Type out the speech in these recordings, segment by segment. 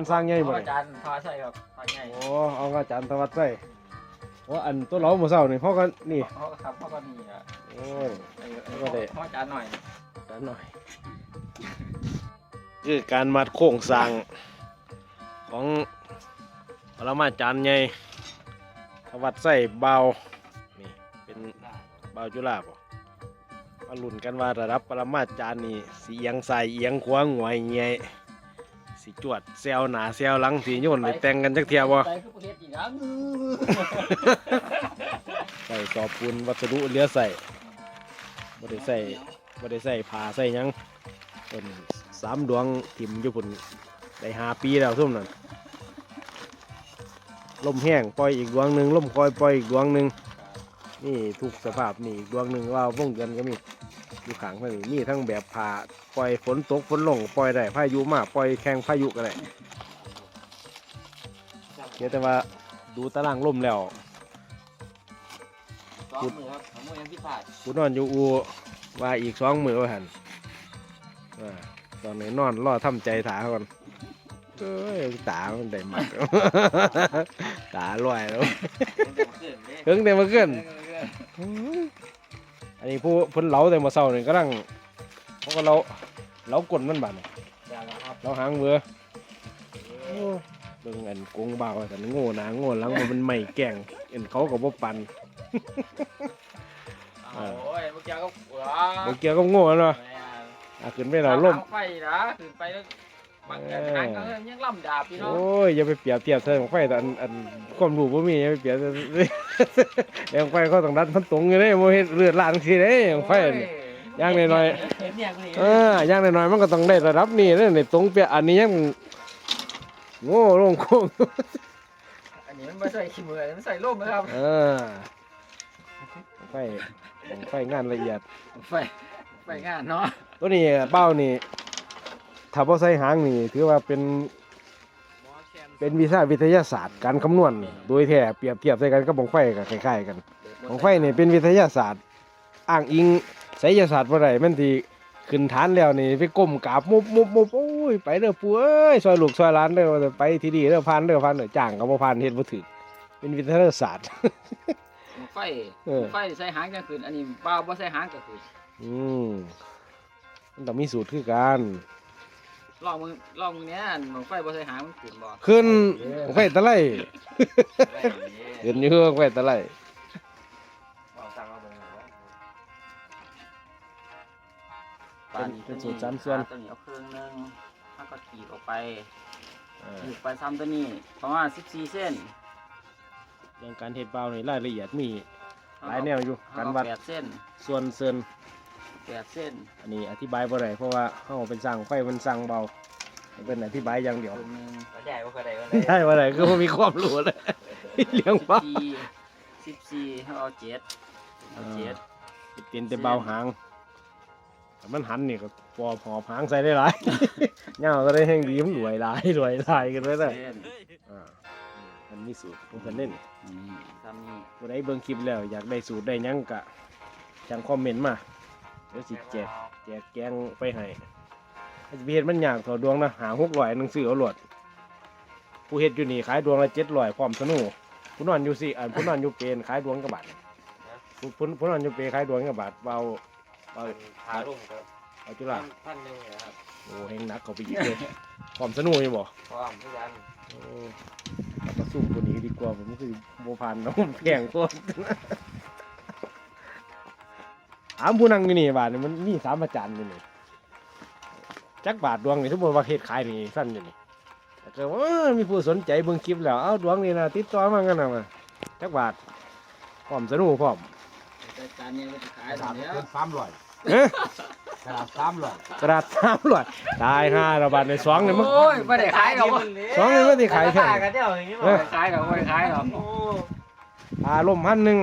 อาจารย์สร้างไงบ่เขาเนี่ยอาจารย์ทอใช่ครับทอใหญ่โอ้เอาอาจารย์ธวัชใส่โอ้อันตัวเราเมื่อเช้านี่เขาก็นี่เขาก็ครับเขาก็มีอะโอ้ยไอ้ไอ้ก็ได้เขาอาจารย์หน่อยอาจารย์หน่อยคือการมัดโครงสร้างของปรมาจารย์ใหญ่ธวัชใส่เบานี่เป็นเบาจุฬาบ่มาลุ้นกันว่าระดับปรมาจารย์นี่สีเอียงใส่เอียงขวางหวยเงี้ย สีจวดเซลหนาเซลหลังสีโยนได้แต่งกันจักเทียบ่ไปคือประเทศอีกอะใส่กรอบปูนวัสดุเหลือใส่บ่ได้ใส่บ่ได้ใส่ผ้าใส่หยังเป็นสามดวงทิมอยู่พุ่นได้ห้าปีแล้วทุ่มนั่นลมแห้งปล่อยอีกดวงหนึ่งลมคอยปล่อยอีกดวงหนึ่งนี่ทุกสภาพนี่อีกดวงหนึ่งว่าว่องเดือนก็มี อยู่ขังเท่านี้มีทั้งแบบผ่าปล่อยฝนตกฝนลงปล่อยได้พายุมาปล่อยแข่งพายุก็ได้เดี๋ยวแต่ว่าดูตารางลมแล้วสองมือครับของมือยังพิพาทกูนอนอยู่อูว่าอีกสองมือว่าหันว่าตอนนี้นอนรอทำใจถาก่อนเอ้ยตามันได้หมักตาลอยแล้วเดี๋ยวขึ้นเด้เพิ่งได้มาขึ้นเดี๋ยวขึ้น อันนี้ผู้เพิ่นเหลาแต่มาเศร้านี่ก็ลังเขาก็เราเหลากลนมันบาดนี่เดี๋ยวนะครับเราหางเบือโอ้เบิ่งอันกงบ่าวแต่โง่หนาโง่หลังมันไม่แกล้งเอ็นเขาก็บ่ปันโอ้ยเมื่อกี้ก็ว้าบ่เกี่ยวกับโง่เนาะอะขึ้นไปเราล่มไฟนะขึ้นไปแล้ว บางอย่างทางก็ยังล่ำดาบพี่น้องโอ้ยอย่าไปเปรียบเทียบใส่ของไฟแต่อันอันความรู้บ่มีอย่าไปเปรียบแต่ของไฟเขาต้องดันพันตรงอยู่เด้บ่เฮ็ดเลือดลานสิเด้ของไฟนี่ย่างหน่อยเห็นเนี่ยกูนี่เออย่างน้อยๆมันก็ต้องได้ระดับนี้เด้นี่ตรงเปียอันนี้ยังโง่ลงโค้งอันนี้มันไม่ใส่ขี้มืออันนี้มันใส่ร่มนะครับเออของไฟของไฟงานละเอียดไฟไฟงานเนาะตัวนี้เบ้านี่ ถ้าบ่ใส่หางนี่ถือว่าเป็น เป็นวิชาวิทยาศาสตร์การคำนวณ โดยแท้เปรียบเทียบใส่กันกับของไฟก็คล้ายๆกันของไฟนี่เป็นวิทยาศาสตร์ อ้างอิงไสยศาสตร์บ่ได้มันที่ขึ้นฐานแล้วนี่ไปก้มกราบมุบมุบมุบโอ้ยไปเด้อปู่เอ้ยซอยลูกซอยหลานเด้อว่าแต่ไปที่ดีเด้อผ่านเด้อผ่านเด้อจ้างก็บ่ผ่านเฮ็ดบ่ถึกเป็นวิทยาศาสตร์ ไฟเออ ไฟใส่หางกลางคืนอันนี้บ้าบ่ใส่หางกลางคืนอืมมันต้องมีสูตรคือกัน ลองมึงลองมึงเนี้ยมึงไฟบ่ใส่หางมันขึ้นบ่ขึ้นไฟตะไลขึ้นอยู่ไฟตะไลเป็นเป็นสูตรสามส่วน ตัวนี้เอาเครื่องหนึงถ้าก็ขีดออกไปเออขีดไปซ้ำตัวนี้ประมาณ14เส้นเรื่องการเฮ็ดเบานี่รายละเอียดมีหลายแนวอยู่เอการวัดแปดเส้นส่วนเซินแปดเส้นอันนี้อธิบายบ่ได้เพราะว่าเฮาเป็นสร้างไฟมันสร้างเบาเป็นอธิบายอย่างเดียวตัวหนึงใหญ่กว่าใครได้ก็ใช่บ่ได้คือบ่มีความรู้เลยเลี้ยงเบาสิบสี่เขาเอาเจ็ดเอาเจ็ดเป็นแต่เบาหางแต่มันหันนี่ก็ปอหอบหางใส่ได้หลายเหงาก็ได้แห้งดีมันรวยหลายรวยหลายกันเลยนะเส้นอ่ามันมีสูตรของเพิ่นเล่น นี่ทำนี่ผู้ใดเบิ่งคลิปแล้วอยากได้สูตรได้หยังกะจังคอมเมนต์มา เดี๋ยวสิแจกแจกแกงไปให้ถ้าจะไปเฮ็ดมันยากถอดวงนะหาหกร้อยหนังสือเอาโหลดผู้เฮ็ดอยู่นี่ขายดวงละเจ็ดร้อยพร้อมสนุกผู้นอนอยู่สิอันผู้นอนอยู่เป็นขายดวงกระบาทผู้ผู้ผู้นอนอยู่เปขายดวงกระบาทเบาเบาขาลุ่มครับเอาจุฬาท่านหนึงนะครับโอ้เฮงหนักเขาไปอีกเลยพร้อมสนุกอยู่บ่พร้อมทุกยันโอ้เอามาสู้คนนี้ดีกว่าผมคือโบพันน้องแข่งตัว ถามผู้นั่งอยู่นี่บาทนี่มันมีสามอาจารย์อยู่นี่จักบาทดวงนี่ทุกคนว่าเฮ็ดขายนี่สั้นอยู่นี่แต่ก็ว่ามีผู้สนใจเบิ่งคลิปแล้วเอาดวงนี่นะติดต่อมากันนะมาจักบาทพร้อมสนุกพร้อมแต่จานนี้ก็จะขายกระแล้ดาษวเป็นสามร้อยเอ๊ะกระดาษสามร้อยกระดาษสามร้อยตายห้าระบาทในสองเนี่ยมันโอ้ยไม่ได้ขายหรอกสองเนี่ยมันได้ขายแค่ กันเดียวอย่างนี้ไม่ได้ขายหรอกไม่ได้ขายหรอกอารมณ์พันหนึ่ง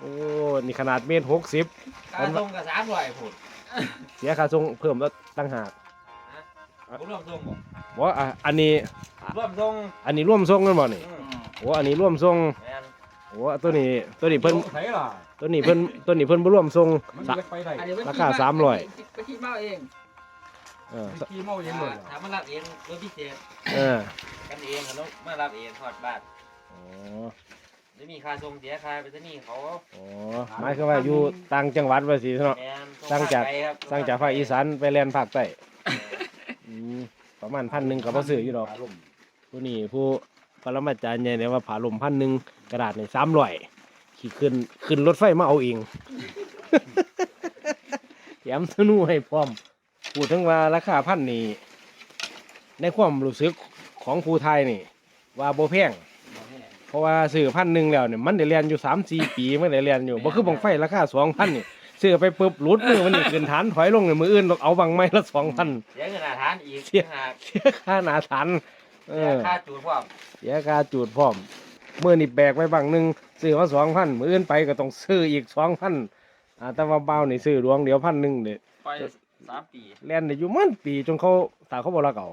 โอ้ นี่ขนาดเมตรหกสิบกระทงกับสามร้อยผุดเสียค่าส่งเพิ่มแล้วตั้งหากผมรวมทรงบ่บอกว่าอะอันนี้รวมทรงอันนี้ร่วมส่งกันบ่นี่อืมโอ้อันนี้ร่วมส่งแม่นโอ้ตัวนี้ตัวนี้เพิ่นไผล่ะตัวนี้เพิ่นตัวนี้เพิ่นบ่ร่วมส่งมันสะเล็กไปได้อันนี้ราคา300ไปคิดเมาเองเออกี่โมงเย็นหมดถ้ามารับเองโดยพิเศษเออกันเองเขาต้องมารับเองทอดบ้านอ๋อ ไม่มีค่าส่งเสียค่าไปที่นี่เขาอ๋อหมายคือว่าอยู่ต่างจังหวัดว่าสิเนาะ แมนสร้างจากไปครับสร้างจากภาคอีสานไปแล่นภาคใต้อืมประมาณพันหนึ่งก็บ่ซื้ออยู่ดอกผู้นี้ผู้ปรมาจารย์ใหญ่เนี่ยว่าผาลมพันหนึ่งกระดาษนี่300ขี่ขึ้นขึ้นรถไฟมาเอาเอง แถมธนูให้พร้อมพูดถึงว่าราคาพันนี่ในความรู้สึกของผู้ไทยนี่ ว่าโบแพง เพราะว่าซื้อพันหนึ่งแล้วเนี่ยมันได้เรียนอยู่สามสี่ปีมันได้เรียนอยู่บ่คือบังไฟราคาสองพันนี่ซื้อไปปุ๊บหลุดมือมันนี่ขึ้นฐานถอยลงในมืออื่นเอาบังไม้ละสองพันเสียเงินอาหารอีกเสียหากเสียค่าหนาฐานเอเสียอค่าจูดพร้อมเสียค่าจูดพร้อมมือนี่แบกไว้บังหนึ่งซื้อมาสองพันมืออื่นไปก็ต้องซื้ออีกสองพันอ่าแต่ว่าเบานี่ซื้อดวงเดียวพันหนึ่งเด็ไปสามปีเรียนได้อยู่มันปีจนเขาตาเขาบอกละเก่า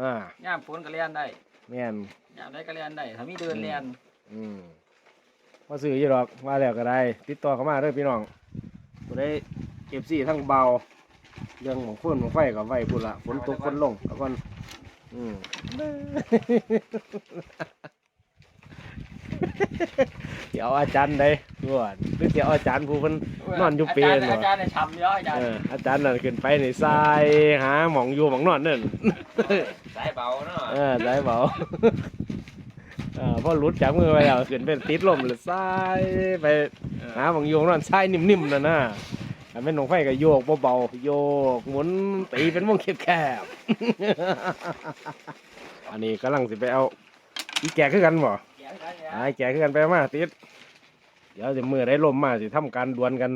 อ่าย่ามฝนก็เรียนได้แม่น ย่ามได้ก็เรียนได้ถ้ามีเดินเรียนอืมมาซื้ออยู่ดอกมาแล้วก็ได้ ติดต่อเข้ามาเด้อพี่น้องบ่ได้เก็บซี่ทั้งเบาเรื่องของฝนของไฟก็ไว้พุ่นละฝนตกฝนลงแล้วก่อนอืม เดี๋ยวอาจารย์ได้ด่วนหรือเดี๋ยวอาจารย์ผู้เพิ่น นอนอยู่เปรย์เหรอ อาจารย์เนี่ยช้ำเยอะอาจารย์เอออาจารย์นั่นขึ้นไปนี่ทรายหาหมองอยู่หมองนอนนั่น สายเบาเนาะ เออได้เบา เออพอหลุดจากมือไปแล้วขึ้นเป็นติดลมเลยทรายไปหาบางโยงนั่นทรายนิ่มๆนั่นนะอันเป็นหนองไฟก็โยกเบาๆโยกหมุนตีเป็นวงแคบๆอันนี้กำลังสิไปเอาอีแก่คือกันบ่ไอ้แก่คือกันไปมาติดเดี๋ยวจะมือได้ลมมาสิทำการดวลกัน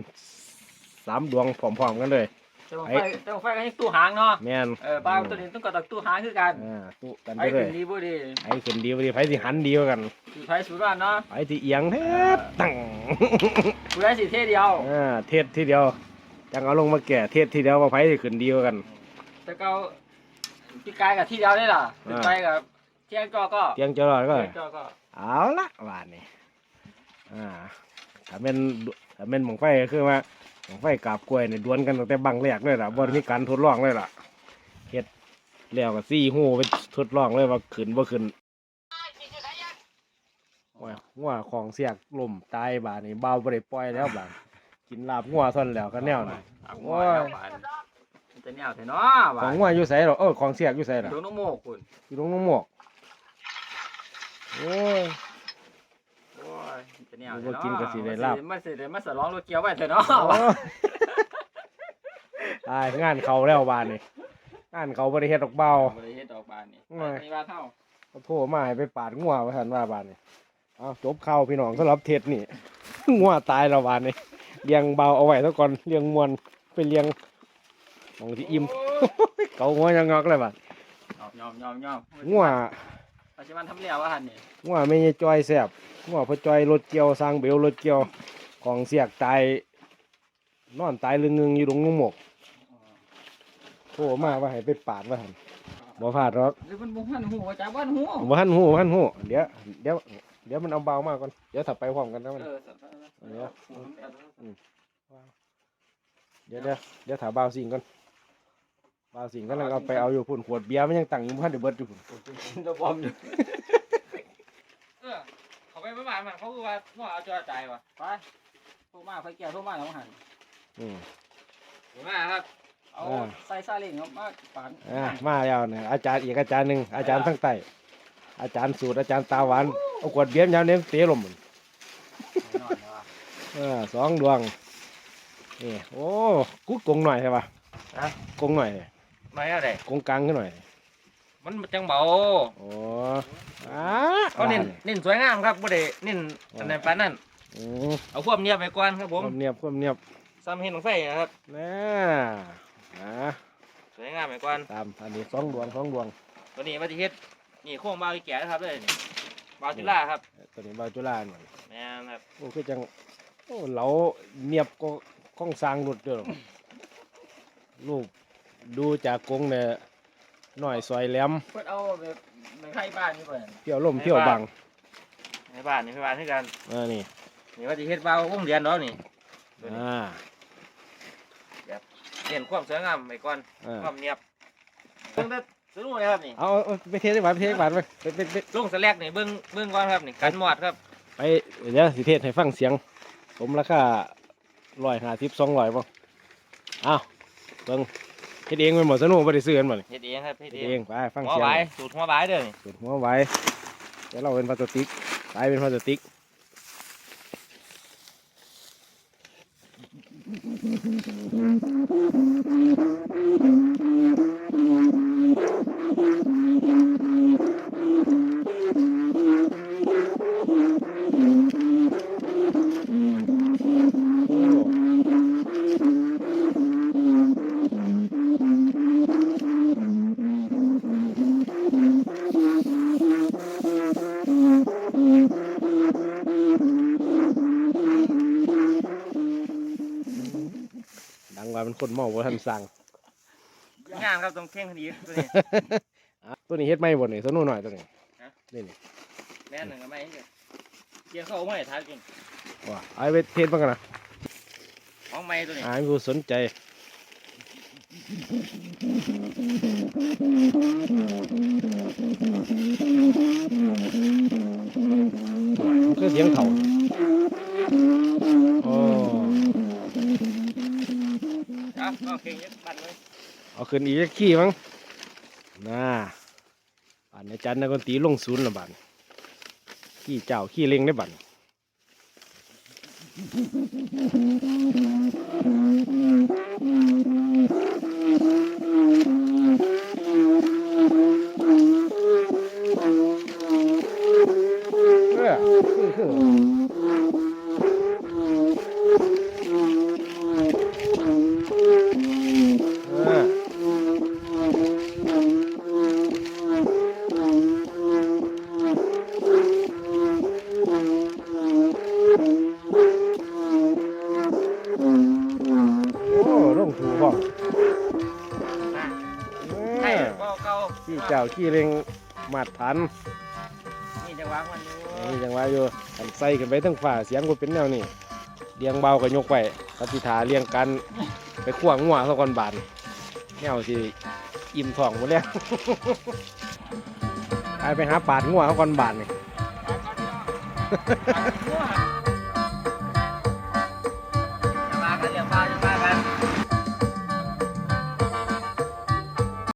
สามดวงพร้อมๆกันเลย แต่ผมไฟแต่ผมไฟก็ยังตู้หางเนาะแม่นเออบ้านตัวนี้ต้องกดตักตู้หางคือกันอ่าตุกันไอ้ไปเลขึ้ยนดีบ่ดีไอ้ขึ้นดีบ่ดีไผสิหันดีกว่ากันสีไฟสูงบ้านเนาะไอ้ที่เอียงแทบตั้ง ผู้ได้สีเท่เดียว อ่าเทศทีเดียวจังเอาลงมาแก่เทศทีเดียวว่าไผสิขึ้นดีกว่ากัน แต่ก็พี่กายกับที่เดียวได้ล่ะขึ้นไปกับเที่ยงจอก็เตียงจรอดก็ เที่ยงจอก็เอาละบาดนี้อ่าถ้าเป็นถ้าเป็นหมองไฟก็คือว่าหมอง ไฟกาบกล้วยเนี่ยดวลกันตั้งแต่บังแรกเลยล่ะบ่ได้มีการทดลองเลยล่ะเฮ็ดแล้วก็ซี่หูไปทดลองเลยว่าขึ้นบ่ขึ้นว่างัวของเสียกลมตายบาดนี้เบาบ่ได้ปล่อยแล้วบาดกินลาบงัวท่อนแล้วก็แนวน่ะเอาโอ้หัวยแล้วบานจะแนวเถอะเนาะขบาองดงัวอยู่ไสหรอเออของเสียกอยู่ไสล่ะโดนน้องโมกคุณอยู่ตรงน้องหมกโอ้ยโอ้ ยมันจะแนวบ่เถอะเนาะกินก็สิได้ลาบมาสิได้มาสลองรถเกียวไว้เถอะเนาะโอ้ยตายงานเขาแล้วบานนี่งานเขาบริเฮ็ดดอกเบาบริเฮ็ดดอกบานนี่โอ้ยมีบ้านเท่าเขาโทรมาให้ไปปาดงัวว่าทันว่าบานนี่เอาจบข่าวพี่น้องสำหรับเทศนี่ งัวตายแล้วบานนี่เลี้ยงเบาเอาไว้ซะก่อนเลี้ยงมวนไปเลี้ยงมองที่อิ่มเกาหัวยังงอกเลยบาดยอมยอมยอมงัว ปัจจุบันทำเลี้ยวว่าหันนี่งัวไม่ใช่จอยแซ่บงัวเพอจอยรถเกี่ยวสร้างเบลรถเกี่ยวของเสียกตายนอนตายลึงงๆอยู่ตรงนุ่งหมกโทรมาว่าให้ไปปาดว่าหันบ่พลาดหรอกหรือมันบุหันหัวจากบ้านหัวบ่ทันหูบ่ทันหูเดี๋ยวเดี๋ยวเดี๋ยวมันเอาเบามาก่อนเดี๋ยวถ้าไปพร้อมกันนะมันเออเดี๋ยวเดี๋ยวเดี๋ยวเดี๋ยวถาเบาสิ่งก่อนเบาสิ่งกำลังเอาไปเอาอยู่พุ่นขวดเบียร์มันยังตั้งอยู่บ่ทันได้เบิดอยู่พุ่นจะบอมอยู่เออเขาไปประมาณมันเขาคือว่าหัวเอาจอใจว่ะไปโทรมาไฟแก้วโทรมาแล้วหันอืมโทรมาครับเอาอ่าใส่ซาเล้งเอามาปานอ่ามาแล้วเนี่ยอาจารย์อีกอาจารย์หนึงอาจารย์ทั้งใต้อาจารย์สูตรอาจารย์ตาหวานเอาขวดเบียร์ยามนี้เตะลมพุ่นนอนว่ะเออสองดวงนี่โอ้กุดกงหน่อยใช่ปะกงหน่อย ไม่อะไรกงกลางขึ้นหน่อยมันจังเบาโอ้อ่าเขาเน้นเน้นสวยงามครับบ่ได้เน้นอันนั้นปานนั้นอืมเอาความเนียบไปก่อนครับคผมวามเนียบความเนียบซ้ำเห็นของไฟนะครับน่าอ่าสวยงามไปก่อนตามอันนี้สองดวงสองดวงตัวนี้มาที่เฮ็ดนี่โค้งบาวอีแก่นะครับเลยนี่บาวจุฬาครับตัวนี้บาจุฬาหน่อยแม่นครับโอ้คือจังโอ้เหลาเนียบก็ข้องสร้างหลุดเด้อลูก ดูจากกงเนี่ยหน่อยซอยแหลมเพิ่นเอาแบบในไทยบ้านนี่เพิ่นเที่ยวล่มเที่ยวบังในบ้านนี่ในบ้านคือกันอ่านี่นี่ว่าที่เฮ็ดบาววงเรียนเนาะนี่ตัวนี้อ่าเน้นความสวยงามไปก่อนอ่าความเนียบเบิ่งแต่สนุกเลยครับนี่เอาเอาไปเทสได้บาทไปเทสได้บาทไปไปไปไปลงสแลกนี่เบิ่งเบิ่งก่อนครับนี่กันหมอดครับไปเดี๋ยวสิเทศให้ฟังเสียง ผมราคาร้อยห้าสิบสองร้อยป่ะอ้าวเบิ่งเฮ็ดเองเป็นหมดสนุกไม่ได้ซื้อกันหมดเฮ็ดเองครับเฮ็ดเฮ็ดเอเองงไปฟังหัวเสียงไว้สูตรหัวไว้เด้อนี่สุดหัวไว้เดี๋ยวเราเป็นพลาสติกไปเป็นพลาสติก ดังว่าเป็นคนเมาบ่ทันสั่งงามครับตรงเข่งคดีตัวนี้อะตัวนี้เฮ็ดไม่บ่นี่สนุกหน่อยตัวนี้ฮะ นี่นี่แม่นหนึ่งก็ไม่เฮ็ดเกี่ยวเข้าไม่ทันกินว่าเอาไปเทสบ้างกันนะของไม่ตัวนี้ อ่าให้ผู้สนใจมันคือเสียงเถ่าโอ้ เอาเข่งยึดบันเลยเอาขึ้นอีกขี้มั้งน่าบานอาจารย์นักดนตีลงศูนย์ละบานขี้เจ้าขี้เล็งได้บันเออคือ ขี้เจ้าขี้เล็งมาดทันนี่จะวางมันอยู่นี่จังว่าอยู่กันใส่กันไปทั้งฝ่าเสียงก็เป็นแนวนี้เลี้ยงเบาก็ยกไปปฏิฐาเลี้ยงกัน ไปขวางงัวเขาก่อนบานแนวสิอิ่มท้องหมดแล้วไปไปหาปาดงัวเขาก่อนบานนี่จ